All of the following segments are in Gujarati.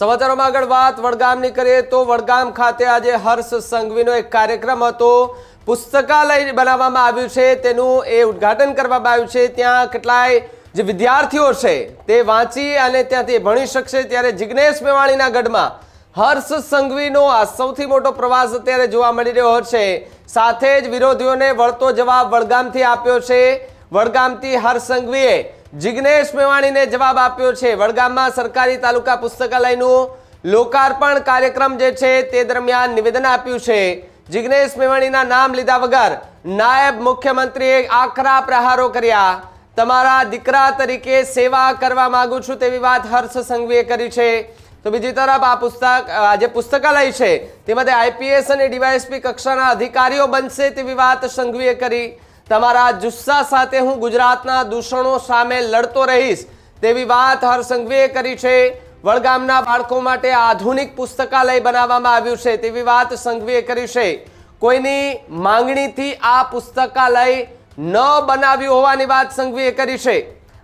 સમાચારોમાં આગળ વાત. વડગામની કરીએ તો વડગામ ખાતે આજે હર્ષ સંઘવીનો એક કાર્યક્રમ હતો. પુસ્તકાલય બનાવવામાં આવ્યું છે. તેનું એ ઉદ્ઘાટન કરવામાં આવ્યું છે. ત્યાં કેટલાય જે વિદ્યાર્થીઓ છે તે વાંચી અને ત્યાંથી ભણી શકશે. ત્યારે જિજ્ઞેશ મેવાણીના ગઢમાં હર્ષ સંઘવીનો આ સૌથી મોટો પ્રવાસ અત્યારે જોવા મળી રહ્યો છે. સાથે જ વિરોધીઓને વળતો જવાબ વડગામથી આપ્યો છે. વડગામથી હર્ષ સંઘવીએ જિજ્ઞેશ મેવાણીને જવાબ આપ્યો છે. વડગામમાં સરકારી તાલુકા પુસ્તકાલયનું લોકાર્પણ કાર્યક્રમ જે છે તે દરમિયાન નિવેદન આપ્યું છે. જિજ્ઞેશ મેવાણીના નામ લીધા વગર નાયબ મુખ્યમંત્રીએ આકરા પ્રહારો કર્યા. તમારા દીકરા તરીકે સેવા કરવા માંગુ છું તેવી વાત હર્ષ સંઘવીએ કરી છે. તો બીજી તરફ આ પુસ્તક જે પુસ્તકાલય છે તેમાં આઈપીએસ અને ડીવાયએસપી કક્ષાના અધિકારીઓ બનશે તેવી વાત સંઘવીએ કરી. તમારા જુસ્સા સાથે હું ગુજરાતના દૂષણો સામે લડતો રહીશ તેવી વાત હરસંઘવીએ કરી છે. વડગામના બાળકો માટે આધુનિક પુસ્તકાલય બનાવવામાં આવ્યું છે તેવી વાત સંઘવીએ કરી છે. કોઈની માંગણીથી આ પુસ્તકાલય ન બનાવ્યું હોવાની વાત સંઘવીએ કરી છે.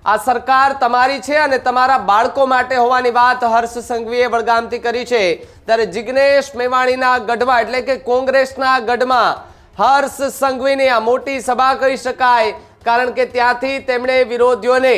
આ સરકાર તમારી છે અને તમારા બાળકો માટે હોવાની વાત હર્ષ સંઘવીએ વડગામથી કરી છે. ત્યારે જિગ્નેશ મેવાણીના ગઢમાં એટલે કે કોંગ્રેસના ગઢમાં હર્ષ સંઘવીની આ મોટી સભા કહી શકાય, કારણ કે ત્યાંથી તેમણે વિરોધીઓને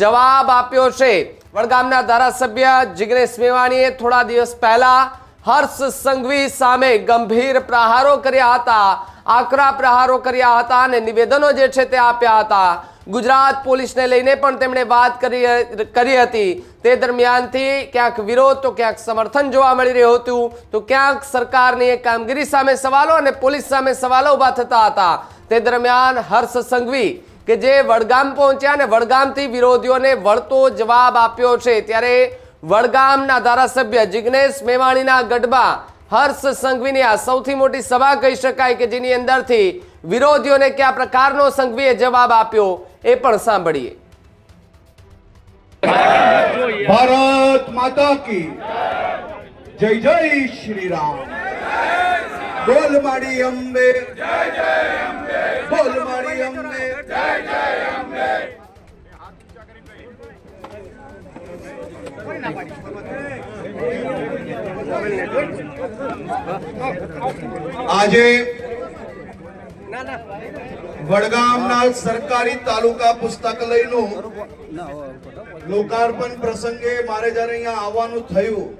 જવાબ આપ્યો છે. વડગામના ધારાસભ્ય જિગ્નેશ મેવાણીએ થોડા દિવસ પહેલા હર્ષ સંઘવી સામે ગંભીર પ્રહારો કર્યા હતા. આકરા પ્રહારો કર્યા હતા અને નિવેદનો જે છે તે આપ્યા હતા. ગુજરાત પોલીસને લઈને પણ તેમણે વાત કરી કરી હતી. તે દરમિયાનથી ક્યાંક વિરોધ, તો ક્યાંક સમર્થન જોવા મળી રહ્યું હતું. તો ક્યાંક સરકારની કામગીરી સામે સવાલો અને પોલીસ સામે સવાલો ઊભા થતા હતા. તે દરમિયાન હર્ષ સંઘવી કે જે વડગામ પહોંચ્યા અને વડગામથી વિરોધીઓને વળતો જવાબ આપ્યો છે. ત્યારે વડગામના ધારાસભ્ય જિગ્નેશ મેવાણીના ગઢમાં હર્ષ સંઘવીની આ સૌથી મોટી સભા કહી શકાય કે જેની અંદરથી વિરોધીઓને કયા પ્રકારનો સંઘવીએ જવાબ આપ્યો એ પણ સાંભળીએ. ભારત માતા કી જય જય શ્રી રામ બોલ મારી અંબે. બોલ મારી અંબે. આજે વડગામના સરકારી તાલુકા પુસ્તકાલયનું લોકાર્પણ પ્રસંગે મારે જ્યારે અહીંયા આવવાનું થયું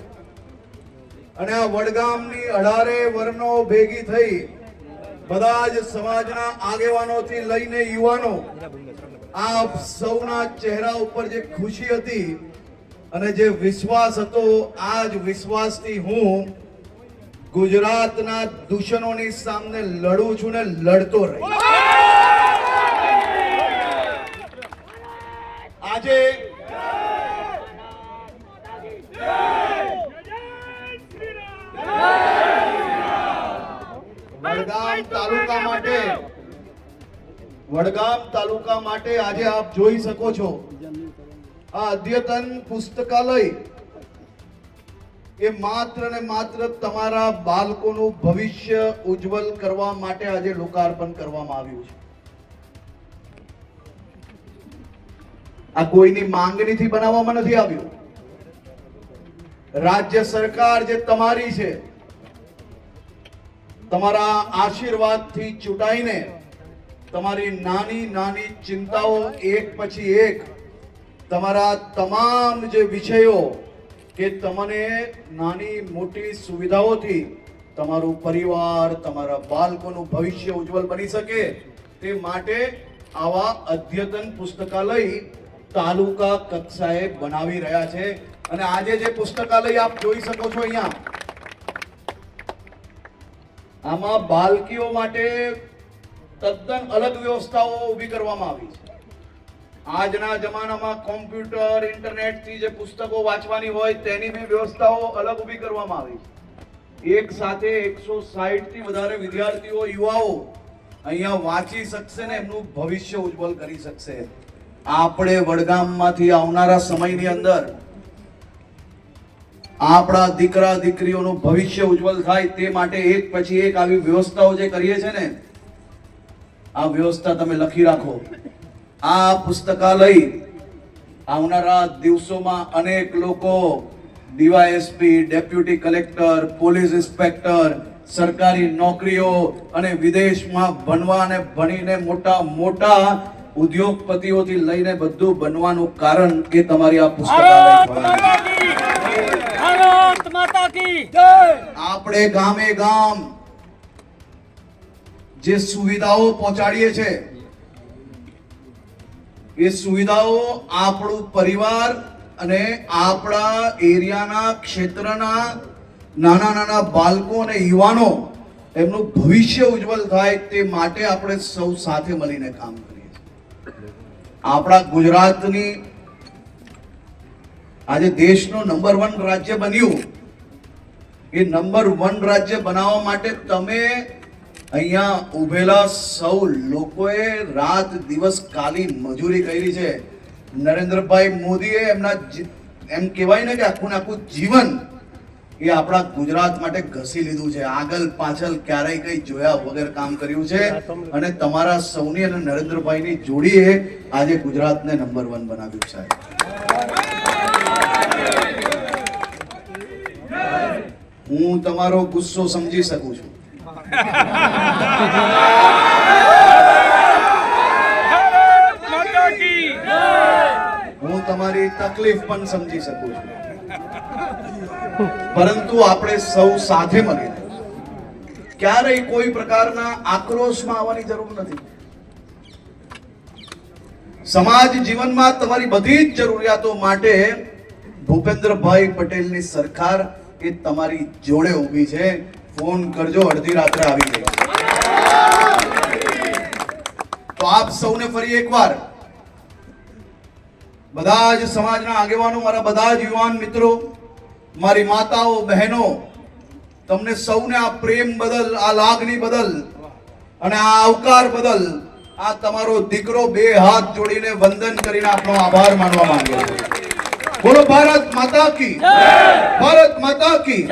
અને આ વડગામની અઢારે વર્ણો ભેગી થઈ બધા જ સમાજના આગેવાનોથી લઈને યુવાનો આ સૌના ચહેરા ઉપર જે ખુશી હતી અને જે વિશ્વાસ હતો આ જ વિશ્વાસથી હું ગુજરાતના દૂષણોની સામે લડું છું ને લડતો રહી. આજે વડગામ તાલુકા માટે, વડગામ તાલુકા માટે આજે આપ જોઈ શકો છો આ અદ્યતન પુસ્તકાલય એ માત્ર ને માત્ર તમારા બાળકોનું ભવિષ્ય ઉજ્જવલ કરવા માટે આજે લોકાર્પણ કરવામાં આવ્યું છે. આ કોઈની માંગણીથી બનાવવામાં નથી આવ્યું. રાજ્ય સરકાર જે તમારી છે, તમારા આશીર્વાદથી ચૂંટાઈને તમારી નાની નાની ચિંતાઓ એક પછી એક તમારા તમામ જે વિષયો કે તમને નાની મોટી સુવિધાઓથી તમારું પરિવાર, તમારા બાળકોનું ભવિષ્ય ઉજ્જવલ બની શકે તે માટે આવા અદ્યતન પુસ્તકાલય તાલુકા કક્ષાએ બનાવી રહ્યા છે. અને આજે જે પુસ્તકાલય આપ જોઈ શકો છો અહીંયા, આમાં બાળકીઓ માટે તદ્દન અલગ વ્યવસ્થાઓ ઊભી કરવામાં આવી છે. આજના જમાનામાં કોમ્પ્યુટર, ઇન્ટરનેટથી જે પુસ્તકો વાંચવાની હોય તેની બી વ્યવસ્થાઓ અલગ ઊભી કરવામાં આવી એક સાથે એકસો થી વધારે વિદ્યાર્થીઓ, યુવાઓ અહીંયા વાંચી શકશે ને એમનું ભવિષ્ય ઉજ્જવલ કરી શકશે. આપણે વડગામમાંથી આવનારા સમયની અંદર આપણા દીકરા, દીકરીઓનું ભવિષ્ય ઉજ્જવલ થાય તે માટે એક પછી એક આવી વ્યવસ્થાઓ જે કરીએ છે ને, આ વ્યવસ્થા તમે લખી રાખો. આ પુસ્તકાલય આવનારા દિવસોમાં અનેક લોકો DYSP deputy collector police inspector સરકારી નોકરીઓ અને વિદેશમાં ભણવા અને ભણીને મોટા મોટા ઉદ્યોગપતિઓથી લઈને બધું બનવાનું કારણ એ તમારી આ પુસ્તકાલય ખોલવાનું. ભારત માતા કી! જય! આપણે ગામે ગામ જે સુવિધાઓ પહોંચાડીએ છે એ સુવિધાઓ આપણું પરિવાર અને આપણા એરિયાના ક્ષેત્રના નાના નાના બાળકો અને યુવાનો એમનું ભવિષ્ય ઉજ્જવલ થાય તે માટે આપણે સૌ સાથે મળીને કામ કરીએ આપણા ગુજરાતની આજે દેશનું નંબર વન રાજ્ય બન્યું. એ નંબર વન રાજ્ય બનાવવા માટે તમે અહીંયા ઉભેલા સૌ લોકોએ રાત દિવસ કાલી મજૂરી કરી છે. નરેન્દ્રભાઈ મોદીએ એમના એમ કહેવાય ને કે આખું આખું જીવન એ આપણા ગુજરાત માટે ઘસી લીધું છે. આગળ પાછળ ક્યારેય કઈ જોયા વગર કામ કર્યું છે. અને તમારા સૌની અને નરેન્દ્રભાઈની જોડીએ આજે ગુજરાતને નંબર વન બનાવ્યું છે. હું તમારો ગુસ્સો સમજી શકું છું. હું તમારી તકલીફ પણ સમજી શકું છું. પરંતુ આપણે સૌ સાથે મળી ક્યારેય કોઈ પ્રકારના આક્રોશમાં આવવાની જરૂર નથી. સમાજ જીવનમાં તમારી બધી જ જરૂરિયાતો માટે ભૂપેન્દ્રભાઈ પટેલની સરકાર એ તમારી જોડે ઊભી છે. ફોન કરજો અડધી રાત્રે આવી જઈશ તો આપ સૌને ફરી એકવાર બધા જ સમાજના આગેવાનો મારા બધા જ યુવાન મિત્રો મારી માતાઓ બહેનો તમને સૌને આ પ્રેમ બદલ આ લાગણી બદલ અને આ આવકાર બદલ આ તમારો દીકરો બે હાથ જોડીને વંદન કરીને આપણો આભાર માનવા માંગ્યો બોલો ભારત માતા કી. ભારત માતા કી.